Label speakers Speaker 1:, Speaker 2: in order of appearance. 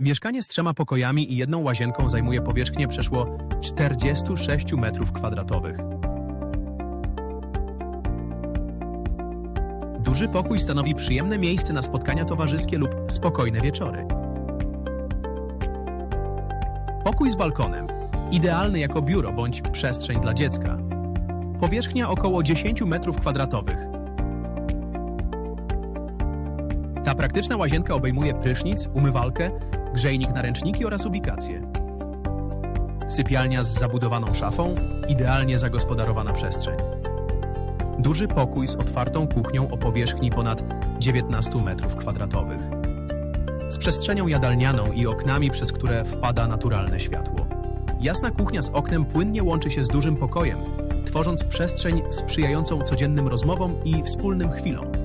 Speaker 1: Mieszkanie z trzema pokojami i jedną łazienką zajmuje powierzchnię przeszło 46 metrów kwadratowych. Duży pokój stanowi przyjemne miejsce na spotkania towarzyskie lub spokojne wieczory. Pokój z balkonem. Idealny jako biuro bądź przestrzeń dla dziecka. Powierzchnia około 10 metrów kwadratowych. Ta praktyczna łazienka obejmuje prysznic, umywalkę, grzejnik na ręczniki oraz ubikację. Sypialnia z zabudowaną szafą, idealnie zagospodarowana przestrzeń. Duży pokój z otwartą kuchnią o powierzchni ponad 19 metrów kwadratowych. Z przestrzenią jadalnianą i oknami, przez które wpada naturalne światło. Jasna kuchnia z oknem płynnie łączy się z dużym pokojem, tworząc przestrzeń sprzyjającą codziennym rozmowom i wspólnym chwilom.